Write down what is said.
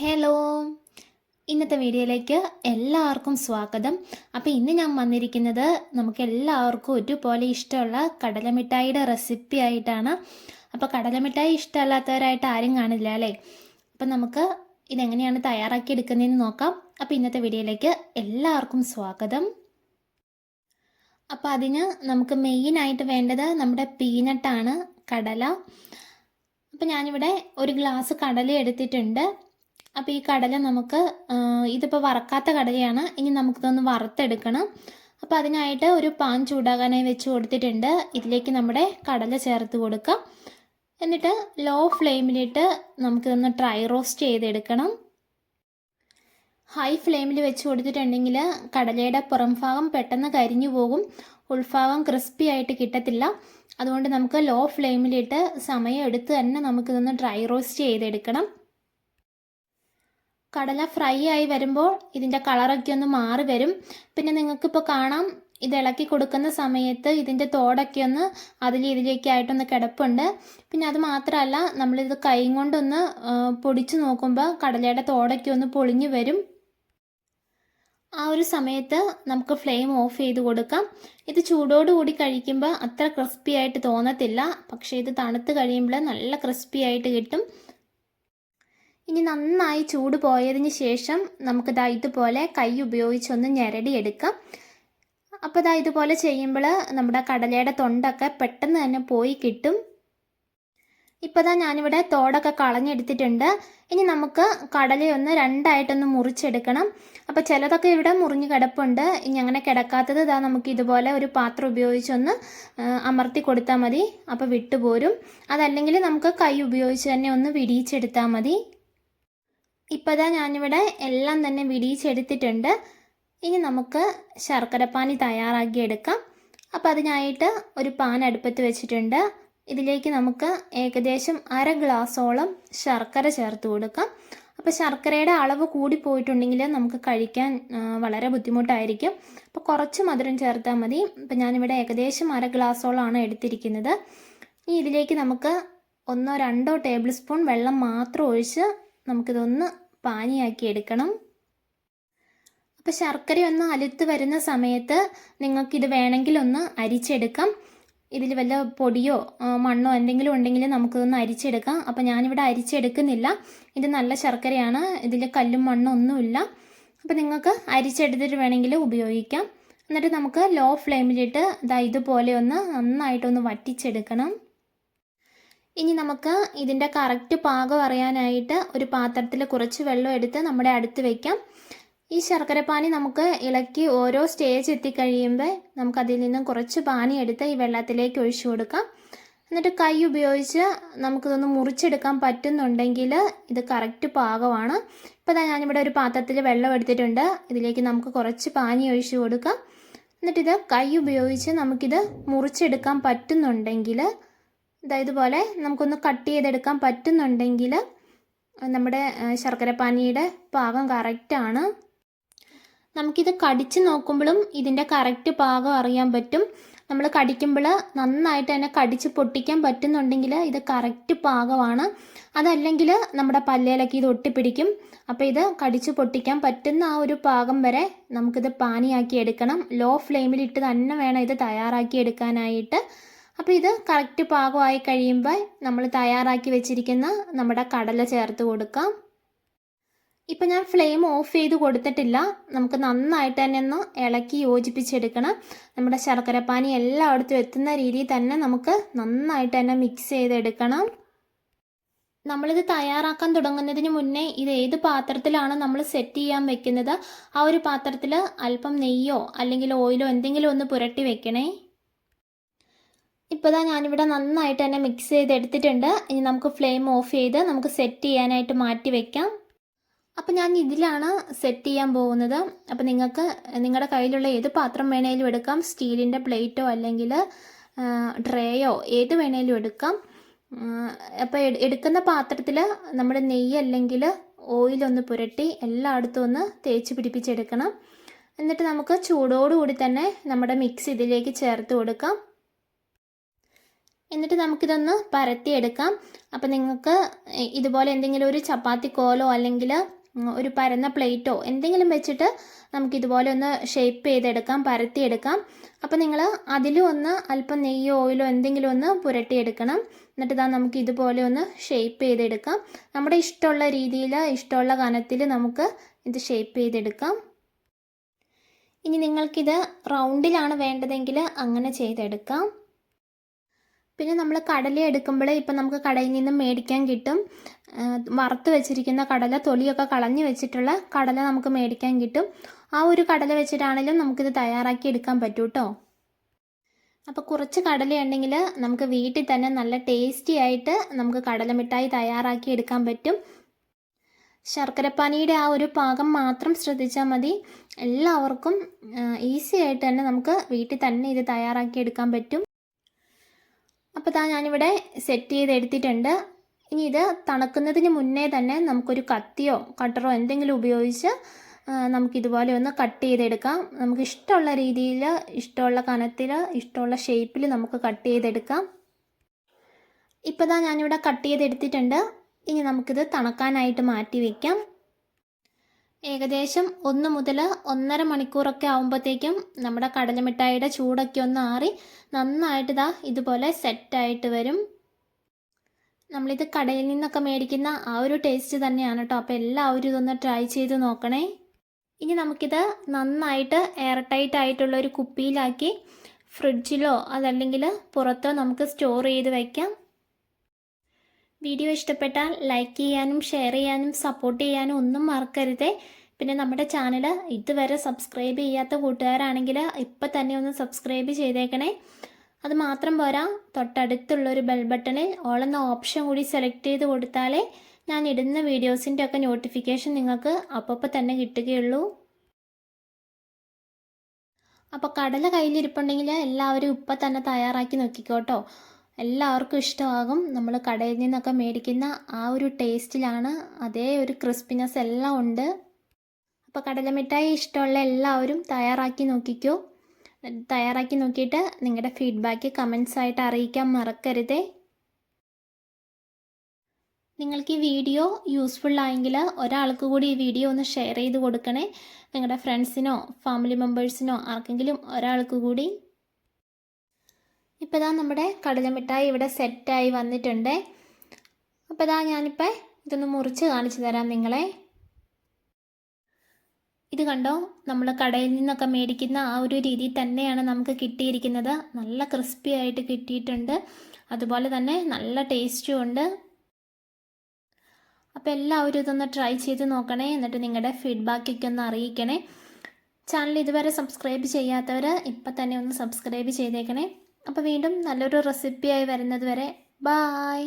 Hello ഇന്നത്തെ വീഡിയോയിലേക്ക് എല്ലാവർക്കും സ്വാഗതം. അപ്പോൾ ഇന്ന് ഞാൻ വന്നിരിക്കുന്നത് നമുക്ക് എല്ലാവർക്കും ഒരുപോലെ ഇഷ്ടമുള്ള കടലമിഠായിയുടെ റെസിപ്പി ആയിട്ടാണ്. അപ്പോൾ കടലമിഠായി ഇഷ്ടമല്ലാത്തവരായിട്ട് ആരും കാണില്ല അല്ലേ? അപ്പം നമുക്ക് ഇതെങ്ങനെയാണ് തയ്യാറാക്കി എടുക്കുന്നതെന്ന് നോക്കാം. അപ്പോൾ ഇന്നത്തെ വീഡിയോയിലേക്ക് എല്ലാവർക്കും സ്വാഗതം. അപ്പോൾ അതിന് നമുക്ക് മെയിനായിട്ട് വേണ്ടത് നമ്മുടെ പീനട്ടാണ് കടല. അപ്പോൾ ഞാനിവിടെ ഒരു ഗ്ലാസ് കടല എടുത്തിട്ടുണ്ട്. അപ്പോൾ ഈ കടല നമുക്ക് ഇതിപ്പോൾ വറക്കാത്ത കടലയാണ്. ഇനി നമുക്കിതൊന്ന് വറുത്തെടുക്കണം. അപ്പോൾ അതിനായിട്ട് ഒരു പാൻ ചൂടാകാനായി വെച്ച് കൊടുത്തിട്ടുണ്ട്. ഇതിലേക്ക് നമ്മുടെ കടല ചേർത്ത് കൊടുക്കാം. എന്നിട്ട് ലോ ഫ്ലെയിമിലിട്ട് നമുക്കിതൊന്ന് ഡ്രൈ റോസ്റ്റ് ചെയ്തെടുക്കണം. ഹൈ ഫ്ലെയിമിൽ വെച്ച് കൊടുത്തിട്ടുണ്ടെങ്കിൽ കടലയുടെ പുറം ഭാഗം പെട്ടെന്ന് കരിഞ്ഞു പോകും. ഉൾഭാഗം ക്രിസ്പി ആയിട്ട് കിട്ടത്തില്ല. അതുകൊണ്ട് നമുക്ക് ലോ ഫ്ലെയിമിലിട്ട് സമയം എടുത്ത് തന്നെ നമുക്കിതൊന്ന് ഡ്രൈ റോസ്റ്റ് ചെയ്തെടുക്കണം. കടല ഫ്രൈ ആയി വരുമ്പോൾ ഇതിന്റെ കളറൊക്കെ ഒന്ന് മാറി വരും. പിന്നെ നിങ്ങൾക്കിപ്പോൾ കാണാം ഇത് ഇളക്കി കൊടുക്കുന്ന സമയത്ത് ഇതിന്റെ തോടൊക്കെ ഒന്ന് അതിൽ ഇതിലേക്ക് ആയിട്ടൊന്ന് കിടപ്പുണ്ട്. പിന്നെ അത് മാത്രമല്ല നമ്മളിത് കൈ കൊണ്ടൊന്ന് പൊടിച്ചു നോക്കുമ്പോൾ കടലയുടെ തോടൊക്കെ ഒന്ന് പൊളിഞ്ഞു വരും. ആ ഒരു സമയത്ത് നമുക്ക് ഫ്ലെയിം ഓഫ് ചെയ്ത് കൊടുക്കാം. ഇത് ചൂടോടുകൂടി കഴിക്കുമ്പോൾ അത്ര ക്രിസ്പി ആയിട്ട് തോന്നത്തില്ല. പക്ഷേ ഇത് തണുത്ത് കഴിയുമ്പോൾ നല്ല ക്രിസ്പി ആയിട്ട് കിട്ടും. ഇനി നന്നായി ചൂട് പോയതിന് ശേഷം നമുക്ക് ദാ ഇതുപോലെ കൈ ഉപയോഗിച്ചൊന്ന് ഞെരടിയെടുക്കാം അപ്പോൾ ദാ ഇതുപോലെ ചെയ്യുമ്പോൾ നമ്മുടെ കടലയുടെ തൊണ്ടൊക്കെ പെട്ടെന്ന് തന്നെ പോയി കിട്ടും. ഇപ്പോൾ ദാ ഞാനിവിടെ തോടൊക്കെ കളഞ്ഞെടുത്തിട്ടുണ്ട്. ഇനി നമുക്ക് കടലയൊന്ന് രണ്ടായിട്ടൊന്ന് മുറിച്ചെടുക്കണം. അപ്പോൾ ചിലതൊക്കെ ഇവിടെ മുറിഞ്ഞ് കിടപ്പുണ്ട്. ഇനി അങ്ങനെ കിടക്കാത്തത് ഇതാ നമുക്ക് ഇതുപോലെ ഒരു പാത്രം ഉപയോഗിച്ചൊന്ന് അമർത്തി കൊടുത്താൽ മതി. അപ്പോൾ വിട്ടുപോരും. അതല്ലെങ്കിൽ നമുക്ക് കൈ ഉപയോഗിച്ച് തന്നെ ഒന്ന് വിരിയിച്ചെടുത്താൽ മതി. ഇപ്പോൾ ഇതാ ഞാനിവിടെ എല്ലാം തന്നെ വിടിയിച്ചെടുത്തിട്ടുണ്ട് ഇനി നമുക്ക് ശർക്കരപ്പാനി തയ്യാറാക്കി എടുക്കാം. അപ്പോൾ അതിനായിട്ട് ഒരു പാൻ അടുപ്പത്ത് വെച്ചിട്ടുണ്ട്. ഇതിലേക്ക് നമുക്ക് ഏകദേശം അര ഗ്ലാസോളം ശർക്കര ചേർത്ത് കൊടുക്കാം. അപ്പോൾ ശർക്കരയുടെ അളവ് കൂടി പോയിട്ടുണ്ടെങ്കിൽ നമുക്ക് കഴിക്കാൻ വളരെ ബുദ്ധിമുട്ടായിരിക്കും. അപ്പോൾ കുറച്ച് മധുരം ചേർത്താൽ മതി. അപ്പോൾ ഞാനിവിടെ ഏകദേശം അര ഗ്ലാസോളമാണ് എടുത്തിരിക്കുന്നത്. ഇനി ഇതിലേക്ക് നമുക്ക് ഒന്നോ രണ്ടോ ടേബിൾ സ്പൂൺ വെള്ളം മാത്രം ഒഴിച്ച് നമുക്കിതൊന്ന് പാനിയാക്കി എടുക്കണം. അപ്പോൾ ശർക്കര ഒന്ന് അലുത്ത് വരുന്ന സമയത്ത് നിങ്ങൾക്കിത് വേണമെങ്കിൽ ഒന്ന് അരിച്ചെടുക്കാം. ഇതിൽ വല്ല പൊടിയോ മണ്ണോ എന്തെങ്കിലും ഉണ്ടെങ്കിൽ നമുക്കിതൊന്ന് അരിച്ചെടുക്കാം. അപ്പോൾ ഞാനിവിടെ അരിച്ചെടുക്കുന്നില്ല. ഇത് നല്ല ശർക്കരയാണ്. ഇതിൽ കല്ലും മണ്ണും ഒന്നുമില്ല. അപ്പോൾ നിങ്ങൾക്ക് അരിച്ചെടുത്തിട്ട് വേണമെങ്കിൽ ഉപയോഗിക്കാം. എന്നിട്ട് നമുക്ക് ലോ ഫ്ലെയിമിലിട്ട് ഇതാ ഇതുപോലെ ഒന്ന് നന്നായിട്ടൊന്ന് വറ്റിച്ചെടുക്കണം. ഇനി നമുക്ക് ഇതിന്റെ കറക്റ്റ് പാകം അറിയാനായിട്ട് ഒരു പാത്രത്തിൽ കുറച്ച് വെള്ളം എടുത്ത് നമ്മുടെ അടുത്ത് വെക്കാം. ഈ ശർക്കരപ്പാനി നമുക്ക് ഇളക്കി ഓരോ സ്റ്റേജ് എത്തിക്കഴിയുമ്പോൾ നമുക്കതിൽ നിന്നും കുറച്ച് പാനി എടുത്ത് ഈ വെള്ളത്തിലേക്ക് ഒഴിച്ചു കൊടുക്കാം. എന്നിട്ട് കൈ ഉപയോഗിച്ച് നമുക്കിതൊന്ന് മുറിച്ചെടുക്കാൻ പറ്റുന്നുണ്ടെങ്കിൽ ഇത് കറക്റ്റ് പാകമാണ്. ഇപ്പോൾ ഞാനിവിടെ ഒരു പാത്രത്തിൽ വെള്ളം എടുത്തിട്ടുണ്ട്. ഇതിലേക്ക് നമുക്ക് കുറച്ച് പാനി ഒഴിച്ചു കൊടുക്കാം. എന്നിട്ടിത് കൈ ഉപയോഗിച്ച് നമുക്കിത് മുറിച്ചെടുക്കാൻ പറ്റുന്നുണ്ടെങ്കിൽ ഇതാ പോലെ നമുക്കൊന്ന് കട്ട് ചെയ്തെടുക്കാൻ പറ്റുന്നുണ്ടെങ്കിൽ നമ്മുടെ ശർക്കര ശർക്കരപ്പാനിയുടെ പാകം കറക്റ്റാണ് നമുക്കിത് കടിച്ച് നോക്കുമ്പോഴും ഇതിന്റെ കറക്റ്റ് പാകം അറിയാൻ പറ്റും. നമ്മൾ കടിക്കുമ്പോൾ നന്നായിട്ട് തന്നെ കടിച്ച് പൊട്ടിക്കാൻ പറ്റുന്നുണ്ടെങ്കിൽ ഇത് കറക്റ്റ് പാകമാണ്. അതല്ലെങ്കിൽ നമ്മുടെ പല്ലേലൊക്കെ ഇത് ഒട്ടിപ്പിടിക്കും. അപ്പോൾ ഇത് കടിച്ച് പൊട്ടിക്കാൻ പറ്റുന്ന ആ ഒരു പാകം വരെ നമുക്കിത് പാനിയാക്കി എടുക്കണം. ലോ ഫ്ലെയിമിലിട്ട് തന്നെ വേണം ഇത് തയ്യാറാക്കി എടുക്കാനായിട്ട്. അപ്പോൾ ഇത് കറക്റ്റ് പാകമായി കഴിയുമ്പോൾ നമ്മൾ തയ്യാറാക്കി വെച്ചിരിക്കുന്ന നമ്മുടെ കടല ചേർത്ത് കൊടുക്കാം. ഇപ്പം ഞാൻ ഫ്ലെയിം ഓഫ് ചെയ്ത് കൊടുത്തിട്ടില്ല. നമുക്ക് നന്നായിട്ട് തന്നെ ഒന്ന് ഇളക്കി യോജിപ്പിച്ചെടുക്കണം. നമ്മുടെ ശർക്കരപ്പാനി എല്ലായിടത്തും എത്തുന്ന രീതിയിൽ തന്നെ നമുക്ക് നന്നായിട്ട് തന്നെ മിക്സ് ചെയ്തെടുക്കണം. നമ്മളിത് തയ്യാറാക്കാൻ തുടങ്ങുന്നതിന് മുന്നേ ഇത് ഏത് പാത്രത്തിലാണ് നമ്മൾ സെറ്റ് ചെയ്യാൻ വെക്കുന്നത്? ആ ഒരു പാത്രത്തിൽ അല്പം നെയ്യോ അല്ലെങ്കിൽ ഓയിലോ എന്തെങ്കിലും ഒന്ന് പുരട്ടി വെക്കണേ. ഇപ്പോൾ ഇതാ ഞാനിവിടെ നന്നായിട്ട് തന്നെ മിക്സ് ചെയ്ത് എടുത്തിട്ടുണ്ട് ഇനി നമുക്ക് ഫ്ലെയിം ഓഫ് ചെയ്ത് നമുക്ക് സെറ്റ് ചെയ്യാനായിട്ട് മാറ്റി വെക്കാം. അപ്പോൾ ഞാൻ ഇതിലാണ് സെറ്റ് ചെയ്യാൻ പോകുന്നത്. അപ്പോൾ നിങ്ങൾക്ക് നിങ്ങളുടെ കയ്യിലുള്ള ഏത് പാത്രം വേണേലും എടുക്കാം. സ്റ്റീലിന്റെ പ്ലേറ്റോ അല്ലെങ്കിൽ ട്രേയോ ഏത് വേണേലും എടുക്കാം. അപ്പോൾ എടുക്കുന്ന പാത്രത്തിൽ നമ്മുടെ നെയ്യ് അല്ലെങ്കിൽ ഓയിലൊന്ന് പുരട്ടി എല്ലായിടത്തും ഒന്ന് തേച്ച് പിടിപ്പിച്ചെടുക്കണം. എന്നിട്ട് നമുക്ക് ചൂടോടുകൂടി തന്നെ നമ്മുടെ മിക്സ് ഇതിലേക്ക് ചേർത്ത് കൊടുക്കാം. എന്നിട്ട് നമുക്കിതൊന്ന് പരത്തിയെടുക്കാം. അപ്പം നിങ്ങൾക്ക് ഇതുപോലെ എന്തെങ്കിലും ഒരു ചപ്പാത്തി കോലോ അല്ലെങ്കിൽ ഒരു പരന്ന പ്ലേറ്റോ എന്തെങ്കിലും വെച്ചിട്ട് നമുക്കിതുപോലെ ഒന്ന് ഷേപ്പ് ചെയ്തെടുക്കാം പരത്തിയെടുക്കാം. അപ്പോൾ നിങ്ങൾ അതിലും ഒന്ന് അല്പം നെയ്യോ ഓയിലോ എന്തെങ്കിലും ഒന്ന് പുരട്ടിയെടുക്കണം. എന്നിട്ട് ഇതാ നമുക്ക് ഇതുപോലെ ഒന്ന് ഷേപ്പ് ചെയ്തെടുക്കാം. നമ്മുടെ ഇഷ്ടമുള്ള രീതിയിൽ ഇഷ്ടമുള്ള കനത്തിൽ നമുക്ക് ഇത് ഷേപ്പ് ചെയ്തെടുക്കാം. ഇനി നിങ്ങൾക്കിത് റൗണ്ടിലാണ് വേണ്ടതെങ്കിൽ അങ്ങനെ ചെയ്തെടുക്കാം. പിന്നെ നമ്മൾ കടല എടുക്കുമ്പോൾ ഇപ്പം നമുക്ക് കടയിൽ നിന്നും മേടിക്കാൻ കിട്ടും. വറുത്ത് വെച്ചിരിക്കുന്ന കടല തൊലിയൊക്കെ കളഞ്ഞു വെച്ചിട്ടുള്ള കടല നമുക്ക് മേടിക്കാൻ കിട്ടും. ആ ഒരു കടല വെച്ചിട്ടാണെങ്കിലും നമുക്കിത് തയ്യാറാക്കി എടുക്കാൻ പറ്റൂ കേട്ടോ അപ്പോൾ കുറച്ച് കടല ഉണ്ടെങ്കിൽ നമുക്ക് വീട്ടിൽ തന്നെ നല്ല ടേസ്റ്റി ആയിട്ട് നമുക്ക് കടല മിഠായി തയ്യാറാക്കി എടുക്കാൻ പറ്റും. ശർക്കരപ്പാനിയുടെ ആ ഒരു പാകം മാത്രം ശ്രദ്ധിച്ചാൽ മതി. എല്ലാവർക്കും ഈസി ആയിട്ട് തന്നെ നമുക്ക് വീട്ടിൽ തന്നെ ഇത് തയ്യാറാക്കി എടുക്കാൻ പറ്റും. അപ്പോൾ താ ഞാനിവിടെ സെറ്റ് ചെയ്ത് എടുത്തിട്ടുണ്ട്. ഇനി ഇത് തണുക്കുന്നതിന് മുന്നേ തന്നെ നമുക്കൊരു കത്തിയോ കട്ടറോ എന്തെങ്കിലും ഉപയോഗിച്ച് നമുക്കിതുപോലെ ഒന്ന് കട്ട് ചെയ്തെടുക്കാം. നമുക്ക് ഇഷ്ടമുള്ള രീതിയിൽ ഇഷ്ടമുള്ള കനത്തിൽ ഇഷ്ടമുള്ള ഷേപ്പിൽ നമുക്ക് കട്ട് ചെയ്തെടുക്കാം. ഇപ്പോൾ താ ഞാനിവിടെ കട്ട് ചെയ്തെടുത്തിട്ടുണ്ട്. ഇനി നമുക്കിത് തണുക്കാനായിട്ട് മാറ്റി വയ്ക്കാം ഏകദേശം ഒന്ന് മുതൽ ഒന്നര മണിക്കൂറൊക്കെ ആകുമ്പോഴത്തേക്കും നമ്മുടെ കടലമിഠായിയുടെ ചൂടൊക്കെ ഒന്ന് ആറി നന്നായിട്ട് ഇതാ ഇതുപോലെ സെറ്റായിട്ട് വരും. നമ്മളിത് കടയിൽ നിന്നൊക്കെ മേടിക്കുന്ന ആ ഒരു ടേസ്റ്റ് തന്നെയാണ് കേട്ടോ അപ്പോൾ എല്ലാവരും ഇതൊന്ന് ട്രൈ ചെയ്ത് നോക്കണേ. ഇനി നമുക്കിത് നന്നായിട്ട് എയർ ടൈറ്റ് ആയിട്ടുള്ള ഒരു കുപ്പിയിലാക്കി ഫ്രിഡ്ജിലോ അതല്ലെങ്കിൽ പുറത്തോ നമുക്ക് സ്റ്റോർ ചെയ്ത് വയ്ക്കാം വീഡിയോ ഇഷ്ടപ്പെട്ടാൽ ലൈക്ക് ചെയ്യാനും ഷെയർ ചെയ്യാനും സപ്പോർട്ട് ചെയ്യാനും ഒന്നും മറക്കരുത്. പിന്നെ നമ്മുടെ ചാനൽ ഇതുവരെ സബ്സ്ക്രൈബ് ചെയ്യാത്ത കൂട്ടുകാരാണെങ്കിൽ ഇപ്പം തന്നെ ഒന്ന് സബ്സ്ക്രൈബ് ചെയ്തേക്കണേ. അത് മാത്രം പോരാ തൊട്ടടുത്തുള്ളൊരു ബെൽ ബട്ടണിൽ ഓളെന്ന ഓപ്ഷൻ കൂടി സെലക്ട് ചെയ്ത് കൊടുത്താലേ ഞാൻ ഇടുന്ന വീഡിയോസിന്റെ ഒക്കെ നോട്ടിഫിക്കേഷൻ നിങ്ങൾക്ക് അപ്പോൾ തന്നെ കിട്ടുകയുള്ളൂ. അപ്പോൾ കടല കയ്യിലിരിപ്പുണ്ടെങ്കിൽ എല്ലാവരും ഇപ്പം തന്നെ തയ്യാറാക്കി നോക്കിക്കോട്ടോ. എല്ലാവർക്കും ഇഷ്ടമാകും. നമ്മൾ കടയിൽ നിന്നൊക്കെ മേടിക്കുന്ന ആ ഒരു ടേസ്റ്റിലാണ്. അതേ ഒരു ക്രിസ്പിനെസ് എല്ലാം ഉണ്ട്. അപ്പോൾ കടലമിഠായി ഇഷ്ടമുള്ള എല്ലാവരും തയ്യാറാക്കി നോക്കിക്കോ. തയ്യാറാക്കി നോക്കിയിട്ട് നിങ്ങളുടെ ഫീഡ്ബാക്ക് കമൻസ് ആയിട്ട് അറിയിക്കാൻ മറക്കരുതേ. നിങ്ങൾക്ക് ഈ വീഡിയോ യൂസ്ഫുൾ ആയെങ്കിൽ ഒരാൾക്ക് കൂടി ഈ വീഡിയോ ഒന്ന് ഷെയർ ചെയ്ത് കൊടുക്കണേ. നിങ്ങളുടെ ഫ്രണ്ട്സിനോ ഫാമിലി മെമ്പേഴ്സിനോ ആർക്കെങ്കിലും ഒരാൾക്ക് കൂടി ഇപ്പോൾ ഇതാ നമ്മുടെ കടലമിഠായി ഇവിടെ സെറ്റായി വന്നിട്ടുണ്ട്. അപ്പോൾ ഇതാ ഞാനിപ്പോൾ ഇതൊന്ന് മുറിച്ച് കാണിച്ചു തരാം നിങ്ങളെ. ഇത് കണ്ടോ? നമ്മൾ കടയിൽ നിന്നൊക്കെ മേടിക്കുന്ന ആ ഒരു രീതി തന്നെയാണ് നമുക്ക് കിട്ടിയിരിക്കുന്നത്. നല്ല ക്രിസ്പി ആയിട്ട് കിട്ടിയിട്ടുണ്ട്. അതുപോലെ തന്നെ നല്ല ടേസ്റ്റും ഉണ്ട്. അപ്പോൾ എല്ലാവരും ഇതൊന്ന് ട്രൈ ചെയ്ത് നോക്കണേ. എന്നിട്ട് നിങ്ങളുടെ ഫീഡ്ബാക്കൊക്കെ ഒന്ന് അറിയിക്കണേ. ചാനൽ ഇതുവരെ സബ്സ്ക്രൈബ് ചെയ്യാത്തവർ ഇപ്പം തന്നെ ഒന്ന് സബ്സ്ക്രൈബ് ചെയ്തേക്കണേ. അപ്പോൾ വീണ്ടും നല്ലൊരു റെസിപ്പിയായി വരുന്നത് വരെ. ബായ്